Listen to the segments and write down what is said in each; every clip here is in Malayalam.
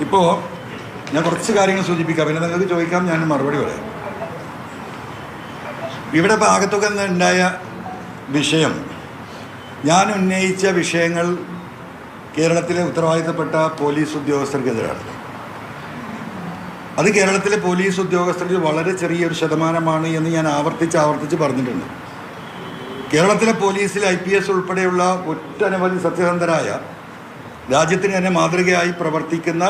ഇപ്പോൾ ഞാൻ കുറച്ച് കാര്യങ്ങൾ സൂചിപ്പിക്കാം. പിന്നെ നിങ്ങൾക്ക് ചോദിക്കാം ഞാൻ മറുപടി പറയാം. ഇവിടെ ഭാഗത്തൊക്കെ ഉണ്ടായ വിഷയം? ഞാൻ ഉന്നയിച്ച വിഷയങ്ങൾ കേരളത്തിലെ ഉത്തരവാദിത്തപ്പെട്ട പോലീസ് ഉദ്യോഗസ്ഥർക്കെതിരാണ്. അത് കേരളത്തിലെ പോലീസ് ഉദ്യോഗസ്ഥർക്ക് വളരെ ചെറിയൊരു ശതമാനമാണ് എന്ന് ഞാൻ ആവർത്തിച്ച് ആവർത്തിച്ച് പറഞ്ഞിട്ടുണ്ട്. കേരളത്തിലെ പോലീസിൽ ഐ പി എസ് ഉൾപ്പെടെയുള്ള ഒട്ടനവധി സത്യസന്ധരായ രാജ്യത്തിന് തന്നെ മാതൃകയായി പ്രവർത്തിക്കുന്ന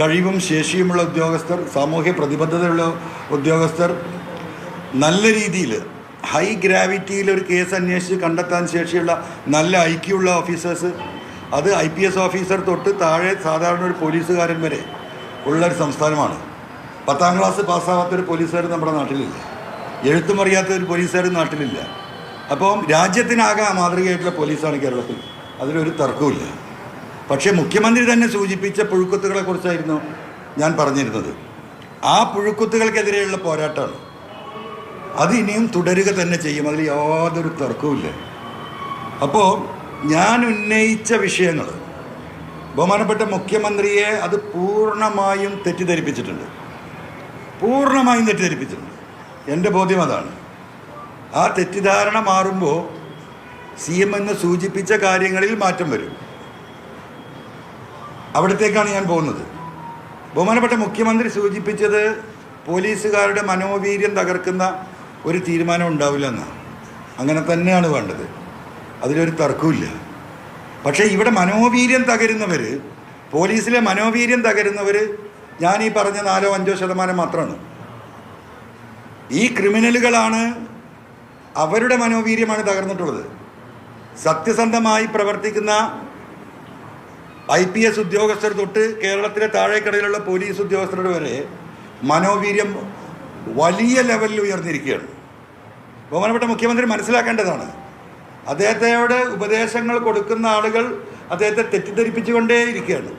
കഴിവും ശേഷിയുമുള്ള ഉദ്യോഗസ്ഥർ സാമൂഹ്യ പ്രതിബദ്ധതയുള്ള ഉദ്യോഗസ്ഥർ നല്ല രീതിയിൽ ഹൈ ഗ്രാവിറ്റിയിൽ ഒരു കേസ് അന്വേഷിച്ച് കണ്ടെത്താൻ ശേഷിയുള്ള നല്ല ഐക്യമുള്ള ഓഫീസേഴ്സ് അത് ഐ പി എസ് ഓഫീസർ തൊട്ട് താഴെ സാധാരണ ഒരു പോലീസുകാരൻ വരെ ഉള്ള ഒരു സംസ്ഥാനമാണ്. പത്താം ക്ലാസ് പാസ്സാവാത്തൊരു പോലീസുകാർ നമ്മുടെ നാട്ടിലില്ല. എഴുത്തും അറിയാത്ത ഒരു പോലീസുകാർ നാട്ടിലില്ല. അപ്പം രാജ്യത്തിനാകെ മാതൃകയായിട്ടുള്ള പോലീസാണ് കേരളത്തിൽ. അതിലൊരു തർക്കവുമില്ല. പക്ഷേ മുഖ്യമന്ത്രി തന്നെ സൂചിപ്പിച്ച പുഴുക്കുത്തുകളെ കുറിച്ചായിരുന്നു ഞാൻ പറഞ്ഞിരുന്നത്. ആ പുഴുക്കുത്തുകൾക്കെതിരെയുള്ള പോരാട്ടമാണ് അത് ഇനിയും തുടരുക തന്നെ ചെയ്യും. അതിൽ യാതൊരു തർക്കവുമില്ല. അപ്പോൾ ഞാൻ ഉന്നയിച്ച വിഷയങ്ങൾ ബഹുമാനപ്പെട്ട മുഖ്യമന്ത്രിയെ അത് പൂർണമായും തെറ്റിദ്ധരിപ്പിച്ചിട്ടുണ്ട്. പൂർണമായും തെറ്റിദ്ധരിപ്പിച്ചിട്ടുണ്ട്. എന്റെ ബോധ്യം അതാണ്. ആ തെറ്റിദ്ധാരണ മാറുമ്പോൾ സി എം എന്ന് സൂചിപ്പിച്ച കാര്യങ്ങളിൽ മാറ്റം വരും. അവിടത്തേക്കാണ് ഞാൻ പോകുന്നത്. ബഹുമാനപ്പെട്ട മുഖ്യമന്ത്രി സൂചിപ്പിച്ചത് പോലീസുകാരുടെ മനോവീര്യം തകർക്കുന്ന ഒരു തീരുമാനം ഉണ്ടാവില്ല എന്നാണ് അങ്ങനെ തന്നെയാണ് വേണ്ടത്. അതിലൊരു തർക്കമില്ല പക്ഷേ ഇവിടെ മനോവീര്യം തകരുന്നവർ പോലീസിലെ മനോവീര്യം തകരുന്നവർ ഞാൻ ഈ പറഞ്ഞ നാലോ അഞ്ചോ ശതമാനം മാത്രമാണ്. ഈ ക്രിമിനലുകളാണ് അവരുടെ മനോവീര്യമാണ് തകർന്നിട്ടുള്ളത്. സത്യസന്ധമായി പ്രവർത്തിക്കുന്ന ഐ പി എസ് ഉദ്യോഗസ്ഥർ തൊട്ട് കേരളത്തിലെ താഴേക്കടയിലുള്ള പോലീസ് ഉദ്യോഗസ്ഥരുടെ വരെ മനോവീര്യം വലിയ ലെവലിൽ ഉയർന്നിരിക്കുകയാണ്. ബഹുമാനപ്പെട്ട മുഖ്യമന്ത്രി മനസ്സിലാക്കേണ്ടതാണ്. അദ്ദേഹത്തോട് ഉപദേശങ്ങൾ കൊടുക്കുന്ന ആളുകൾ അദ്ദേഹത്തെ തെറ്റിദ്ധരിപ്പിച്ചുകൊണ്ടേ ഇരിക്കുകയാണ്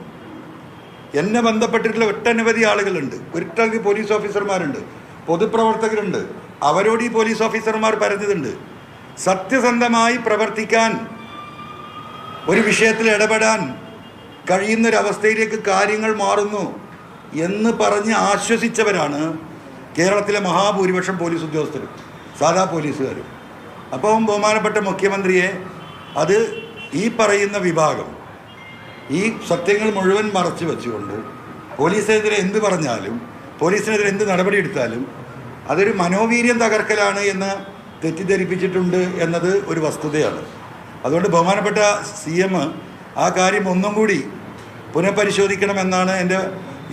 എന്നെ ബന്ധപ്പെട്ടിട്ടുള്ള ഒട്ടനവധി ആളുകളുണ്ട്. ഒട്ടനവധി പോലീസ് ഓഫീസർമാരുണ്ട്. പൊതുപ്രവർത്തകരുണ്ട്. അവരോട് ഈ പോലീസ് ഓഫീസർമാർ പറഞ്ഞതുണ്ട് സത്യസന്ധമായി പ്രവർത്തിക്കാൻ ഒരു വിഷയത്തിൽ ഇടപെടാൻ കഴിയുന്നൊരവസ്ഥയിലേക്ക് കാര്യങ്ങൾ മാറുന്നു എന്ന് പറഞ്ഞ് ആശ്വസിച്ചവരാണ് കേരളത്തിലെ മഹാഭൂരിപക്ഷം പോലീസ് ഉദ്യോഗസ്ഥരും സാധാ പോലീസുകാരും. അപ്പം ബഹുമാനപ്പെട്ട മുഖ്യമന്ത്രിയെ അത് ഈ പറയുന്ന വിഭാഗം ഈ സത്യങ്ങൾ മുഴുവൻ മറച്ചു വെച്ചുകൊണ്ട് പോലീസിനെതിരെ എന്ത് പറഞ്ഞാലും പോലീസിനെതിരെ എന്ത് നടപടിയെടുത്താലും അതൊരു മനോവീര്യം തകർക്കലാണ് എന്ന് തെറ്റിദ്ധരിപ്പിച്ചിട്ടുണ്ട് എന്നത് ഒരു വസ്തുതയാണ്. അതുകൊണ്ട് ബഹുമാനപ്പെട്ട സി എം ആ കാര്യം ഒന്നും കൂടി പുനഃപരിശോധിക്കണമെന്നാണ് എന്റെ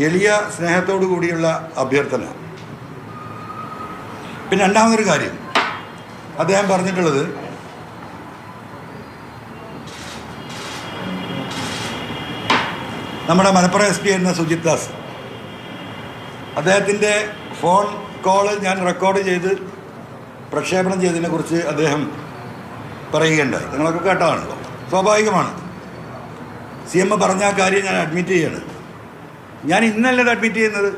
എളിയ സ്നേഹത്തോടു കൂടിയുള്ള അഭ്യർത്ഥന. പിന്നെ രണ്ടാമതൊരു കാര്യം. അദ്ദേഹം പറഞ്ഞിട്ടുള്ളത് നമ്മുടെ മലപ്പുറം എസ് പി എന്ന സുജിത് ദാസ്. അദ്ദേഹത്തിന്റെ ഫോൺ കോൾ ഞാൻ റെക്കോർഡ് ചെയ്ത് പ്രക്ഷേപണം ചെയ്തതിനെക്കുറിച്ച് അദ്ദേഹം പറയുകയുണ്ടായി. നിങ്ങളൊക്കെ കേട്ടതാണല്ലോ. സ്വാഭാവികമാണ്. സി എം പറഞ്ഞ കാര്യം ഞാൻ അഡ്മിറ്റ് ചെയ്യാണ്. ഞാൻ ഇന്നല്ലത് അഡ്മിറ്റ് ചെയ്യുന്നത്.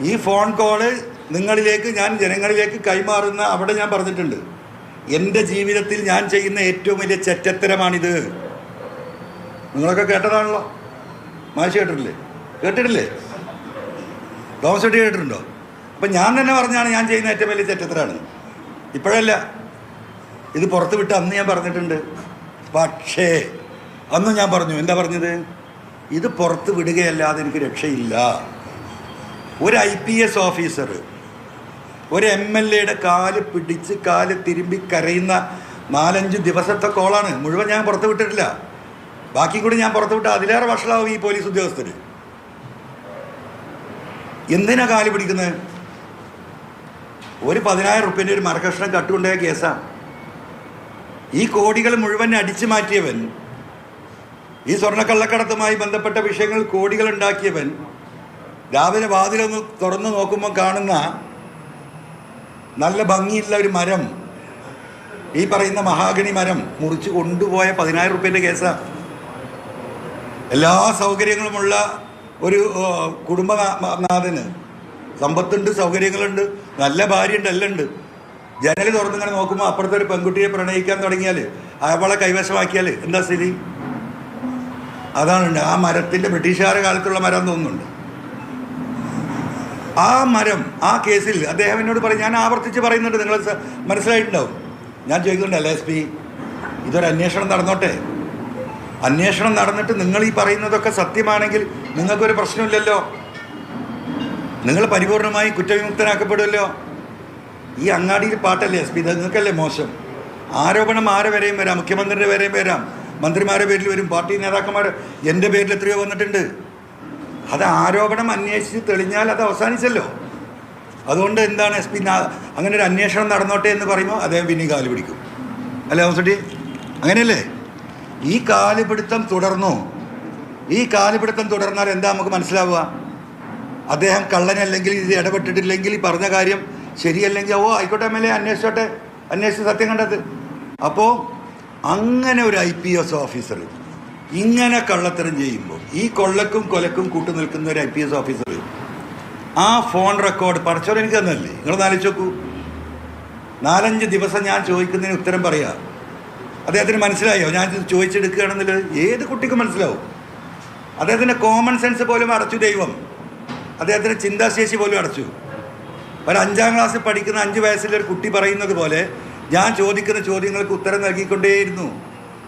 ഈ ഫോൺ കോൾ നിങ്ങളിലേക്ക് ഞാൻ ജനങ്ങളിലേക്ക് കൈമാറുന്ന അവിടെ ഞാൻ പറഞ്ഞിട്ടുണ്ട്. എന്റെ ജീവിതത്തിൽ ഞാൻ ചെയ്യുന്ന ഏറ്റവും വലിയ ചെറ്റത്തരമാണിത്. നിങ്ങളൊക്കെ കേട്ടതാണല്ലോ. മാഷി കേട്ടിട്ടില്ലേ? കേട്ടിട്ടില്ലേ? തോമസ് ചെട്ടി കേട്ടിട്ടുണ്ടോ? അപ്പം ഞാൻ തന്നെ പറഞ്ഞാണ് ഞാൻ ചെയ്യുന്ന ഏറ്റവും വലിയ ചെറ്റത്തരാണ്. ഇപ്പോഴല്ല ഇത് പുറത്ത് വിട്ട് അന്ന് ഞാൻ പറഞ്ഞിട്ടുണ്ട്. പക്ഷേ അന്ന് ഞാൻ പറഞ്ഞു എന്താ പറഞ്ഞത്? ഇത് പുറത്ത് വിടുകയല്ലാതെ എനിക്ക് രക്ഷയില്ല. ഒരു ഐ പി എസ് ഓഫീസർ ഒരു എം എൽ എയുടെ കാൽ പിടിച്ച് കാൽ തിരുമ്പി കരയുന്ന നാലഞ്ച് ദിവസത്തെ കോളാണ്. മുഴുവൻ ഞാൻ പുറത്ത് വിട്ടിട്ടില്ല. ബാക്കി കൂടി ഞാൻ പുറത്ത് വിട്ട അതിലേറെ വഷളാവും ഈ പോലീസ് ഉദ്യോഗസ്ഥർ എന്തിനാ കാൽ പിടിക്കുന്നത്? ഒരു പതിനായിരം റുപ്യന്റെ ഒരു മരകഷ്ണം കട്ടുകൊണ്ടായ കേസാണ് ഈ കോടികൾ മുഴുവൻ അടിച്ചു മാറ്റിയവൻ ഈ സ്വർണക്കള്ളക്കടത്തുമായി ബന്ധപ്പെട്ട വിഷയങ്ങൾ കോടികൾ ഉണ്ടാക്കിയവൻ രാവിലെ വാതിലൊന്ന് തുറന്നു നോക്കുമ്പോൾ കാണുന്ന നല്ല ഭംഗിയുള്ള ഒരു മരം ഈ പറയുന്ന മഹാഗണി മരം മുറിച്ച് കൊണ്ടുപോയ പതിനായിരം റുപ്യന്റെ കേസാണ് എല്ലാ സൗകര്യങ്ങളുമുള്ള ഒരു കുടുംബനാഥന് സമ്പത്തുണ്ട് സൗകര്യങ്ങളുണ്ട് നല്ല ഭാര്യയുണ്ട് എല്ലാം ഉണ്ട്. ജനൽ തുറന്നിങ്ങനെ നോക്കുമ്പോൾ അപ്പുറത്തെ ഒരു പെൺകുട്ടിയെ പ്രണയിക്കാൻ തുടങ്ങിയാൽ അവളെ കൈവശമാക്കിയാൽ എന്താ സ്ഥിതി? അതാണ് ആ മരത്തിന്റെ ബ്രിട്ടീഷുകാരുടെ കാലത്തുള്ള മരം തോന്നുന്നുണ്ട്. ആ മരം ആ കേസിൽ അദ്ദേഹം എന്നോട് പറയും ഞാൻ ആവർത്തിച്ച് പറയുന്നുണ്ട് നിങ്ങൾ മനസ്സിലായിട്ടുണ്ടാവും. ഞാൻ ചോദിക്കുന്നുണ്ട് എസ് പി ഇതൊരു അന്വേഷണം നടന്നോട്ടെ? അന്വേഷണം നടന്നിട്ട് നിങ്ങൾ ഈ പറയുന്നതൊക്കെ സത്യമാണെങ്കിൽ നിങ്ങൾക്കൊരു പ്രശ്നമില്ലല്ലോ? നിങ്ങൾ പരിപൂർണമായി കുറ്റവിമുക്തനാക്കപ്പെടുമല്ലോ? ഈ അങ്ങാടിയിൽ പാട്ടല്ലേ എസ് പി? ഇത് നിങ്ങൾക്കല്ലേ മോശം? ആരോപണം ആരെ വരെയും വരാം? മുഖ്യമന്ത്രിയുടെ വരെയും വരാം? മന്ത്രിമാരുടെ പേരിൽ വരും പാർട്ടി നേതാക്കന്മാർ എന്റെ പേരിൽ എത്രയോ വന്നിട്ടുണ്ട്. അത് ആരോപണം അന്വേഷിച്ച് തെളിഞ്ഞാൽ അത് അവസാനിച്ചല്ലോ. അതുകൊണ്ട് എന്താണ് എസ് പി അങ്ങനെ ഒരു അന്വേഷണം നടന്നോട്ടെ എന്ന് പറയുമ്പോൾ അദ്ദേഹം പിന്നെ കാൽ പിടിക്കും. അല്ലേ ഹൗസട്ടി അങ്ങനെയല്ലേ? ഈ കാലുപിടുത്തം തുടർന്നു. ഈ കാലുപിടുത്തം തുടർന്നാൽ എന്താ നമുക്ക് മനസ്സിലാവുക? അദ്ദേഹം കള്ളനല്ലെങ്കിൽ ഇത് ഇടപെട്ടിട്ടില്ലെങ്കിൽ ഈ പറഞ്ഞ കാര്യം ശരിയല്ലെങ്കിൽ ഓ ആയിക്കോട്ടെ എം എൽ എ അന്വേഷിച്ചോട്ടെ. അന്വേഷിച്ച് സത്യം കണ്ടത്. അപ്പോൾ അങ്ങനെ ഒരു ഐ പി എസ് ഓഫീസർ. ഇങ്ങനെ കള്ളത്തരം ചെയ്യുമ്പോൾ ഈ കൊള്ളക്കും കൊലക്കും കൂട്ടു നിൽക്കുന്ന ഒരു ഐ പി എസ് ഓഫീസർ. ആ ഫോൺ റെക്കോർഡ് പഠിച്ചവർ എനിക്ക് തന്നല്ലേ നിങ്ങൾ നാലിച്ച് നോക്കൂ. നാലഞ്ച് ദിവസം ഞാൻ ചോദിക്കുന്നതിന് ഉത്തരം പറയാ. അദ്ദേഹത്തിന് മനസ്സിലായോ? ഞാൻ ഇത് ചോദിച്ചെടുക്കുകയാണെന്നുള്ളത് ഏത് കുട്ടിക്കും മനസ്സിലാവും? അദ്ദേഹത്തിന്റെ കോമൺ സെൻസ് പോലും അടച്ചു ദൈവം. അദ്ദേഹത്തിന്റെ ചിന്താശേഷി പോലും അടച്ചു. ഒരു അഞ്ചാം ക്ലാസ്സിൽ പഠിക്കുന്ന അഞ്ച് വയസ്സിലൊരു കുട്ടി പറയുന്നത് പോലെ ഞാൻ ചോദിക്കുന്ന ചോദ്യങ്ങൾക്ക് ഉത്തരം നൽകിക്കൊണ്ടേയിരുന്നു.